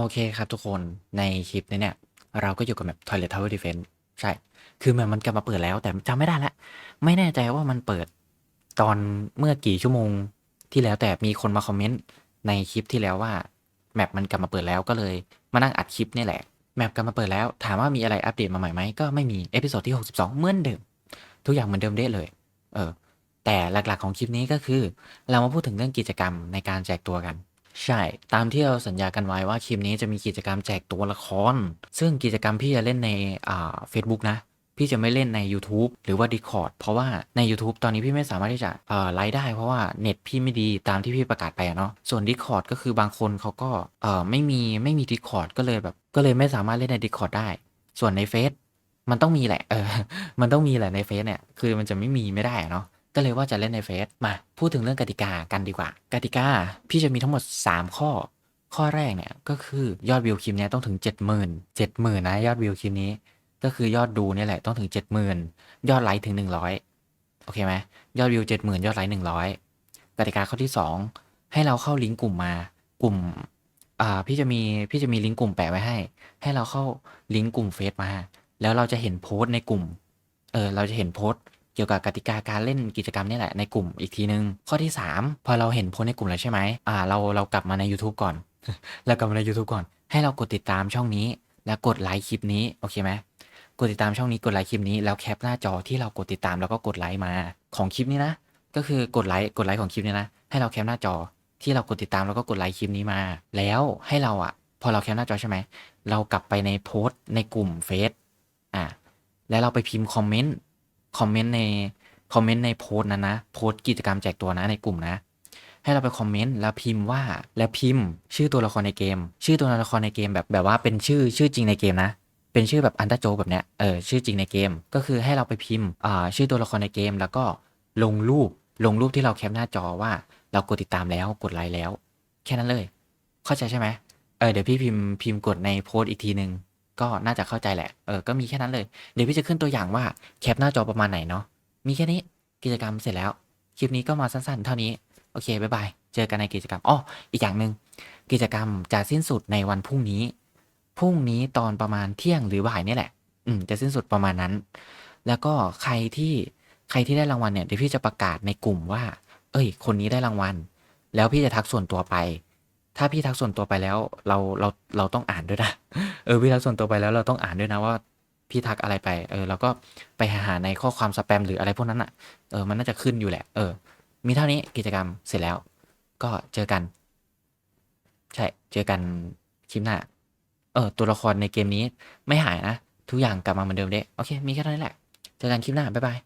โอเคครับทุกคนในคลิปนี้เนี่ย เราก็อยู่กับแบบ Toilet Tower Defense ใช่ คือมันมันกลับมาเปิดแล้วแต่จำไม่ได้ละ ไม่แน่ใจว่ามันเปิดตอนเมื่อกี่ชั่วโมงที่แล้วแต่มีคนมาคอมเมนต์ในคลิปที่แล้วว่าแมปมันกลับมาเปิดแล้วก็เลยมานั่งอัดคลิปนี่แหละ แมปกลับมาเปิดแล้วถามว่ามีอะไรอัปเดตมาใหม่ไหมก็ไม่มีเอพิโซดที่ 62 เหมือนเดิม ทุกอย่างเหมือนเดิมเด้เลย เออ แต่หลักๆของคลิปนี้ก็คือ เรามาพูดถึงเรื่องกิจกรรมในการแจกตัวกัน ใช่ ตามที่เราสัญญากันไว้ว่าคลิปนี้จะมีกิจกรรมแจกตัวละคร ซึ่งกิจกรรมพี่จะเล่นในอ่า Facebook นะ พี่จะไม่เล่นใน YouTube หรือว่า Discord เพราะว่าใน YouTube ตอนนี้พี่ไม่สามารถที่จะเอ่อไลฟ์ได้เพราะว่าเน็ตพี่ไม่ดีตามที่พี่ประกาศไปอะเนาะส่วน Discord ก็คือบางคนเขาก็เอ่อไม่มีไม่มี Discord ก็เลยแบบก็เลยไม่สามารถเล่นใน Discord ได้ ส่วนในเฟซมันต้องมีแหละเออมันต้องมีแหละในเฟซเนี่ยคือมันจะไม่มีไม่ได้เนาะ ก็เลยว่าจะเล่นในเฟซมาพูดถึงเรื่องกติกากันดีกว่า กติกาพี่จะมีทั้งหมด 3 ข้อ ข้อแรกเนี่ยก็คือยอดวิวคลิปเนี้ยต้องถึง 70,000 70,000นะยอดวิวคลิปนี้ ก็คือยอดดูเนี่ยแหละต้องถึง 70,000 ยอดไลค์ถึง 100 โอเคไหมยอดวิว 70,000 ยอดไลค์ 100 กติกาข้อที่ 2 ให้เราเข้าลิงก์กลุ่มมากลุ่มอ่าพี่จะมีพี่จะมีลิงก์กลุ่มแปะไว้ให้ ให้เราเข้าลิงก์กลุ่มเฟซมา แล้วเราจะเห็นโพสต์ในกลุ่มเออเราจะเห็นโพสต์ เกี่ยวกับกติกาการเล่นกิจกรรมนี่แหละในกลุ่มอีกทีนึง ข้อที่ 3 พอเราเห็นโพสในกลุ่มแล้วใช่ไหมอ่าเราเรากลับมาใน YouTube ก่อน เรากลับมาใน YouTube ก่อน ให้เรากดติดตามช่องนี้ แล้วกดไลค์คลิปนี้โอเคไหมกดติดตามช่องนี้กดไลค์คลิปนี้แล้วแคปหน้าจอที่เรากดติดตามแล้วก็กดไลค์มาของคลิปนี้นะก็คือกดไลค์กดไลค์ของคลิปนี้นะให้เราแคปหน้าจอที่เรากดติดตามแล้วก็กดไลค์คลิปนี้มา แล้วให้เราอะพอเราแคปหน้าจอใช่ไหมเรากลับไปในโพสต์ในกลุ่มเฟซอะแล้วเราไปพิมพ์คอมเมนต์ คอมเมนต์ในคอมเมนต์ในโพสต์นั้นนะ โพสต์กิจกรรมแจกตัวนะในกลุ่มนะ ให้เราไปคอมเมนต์แล้วพิมพ์ว่าแล้วพิมพ์ ชื่อตัวละครในเกม ชื่อตัวละครในเกมแบบแบบว่าเป็นชื่อชื่อจริงในเกมนะ เป็นชื่อแบบอันตาโจแบบเนี้ยเออชื่อจริงในเกม ก็คือให้เราไปพิมพ์อ่าชื่อตัวละครในเกม แล้วก็ลงรูปลงรูปที่เราแคปหน้าจอว่า เรากดติดตามแล้วกดไลค์แล้ว แค่นั้นเลย เข้าใจใช่ไหมเออเดี๋ยวพี่พิมพ์พิมพ์กดในโพสต์อีกทีหนึ่ง ก็น่าจะเข้าใจแหละ เออ ก็มีแค่นั้นเลย เดี๋ยวพี่จะขึ้นตัวอย่างว่าแคปหน้าจอประมาณไหนเนาะ มีแค่นี้ กิจกรรมเสร็จแล้ว คลิปนี้ก็มาสั้นๆ เท่านี้ โอเค บ๊ายบาย เจอกันในกิจกรรม อ้อ อีกอย่างหนึ่ง กิจกรรมจะสิ้นสุดในวันพรุ่งนี้ พรุ่งนี้ตอนประมาณเที่ยงหรือบ่ายนี่แหละ อืม จะสิ้นสุดประมาณนั้น แล้วก็ใครที่ใครที่ได้รางวัลเนี่ย เดี๋ยวพี่จะประกาศในกลุ่มว่า เอ้ย คนนี้ได้รางวัล แล้วพี่จะทักส่วนตัวไป ถ้าพี่ทักส่วนตัวไปแล้วเราเราเราต้องอ่านด้วยนะเออพี่ทักส่วนตัวไปแล้วเราต้องอ่านด้วยนะว่าพี่ทักอะไรไป เออเราก็ไปหาในข้อความสแปมหรืออะไรพวกนั้นอะเออมันน่าจะขึ้นอยู่แหละ เออ มีเท่านี้กิจกรรมเสร็จแล้ว ก็เจอกัน ใช่ เจอกันคลิปหน้า เออ ตัวละครในเกมนี้ไม่หายนะ ทุกอย่างกลับมาเหมือนเดิมเด้โอเค มีแค่เท่านี้แหละ เจอกันคลิปหน้า บ๊ายบาย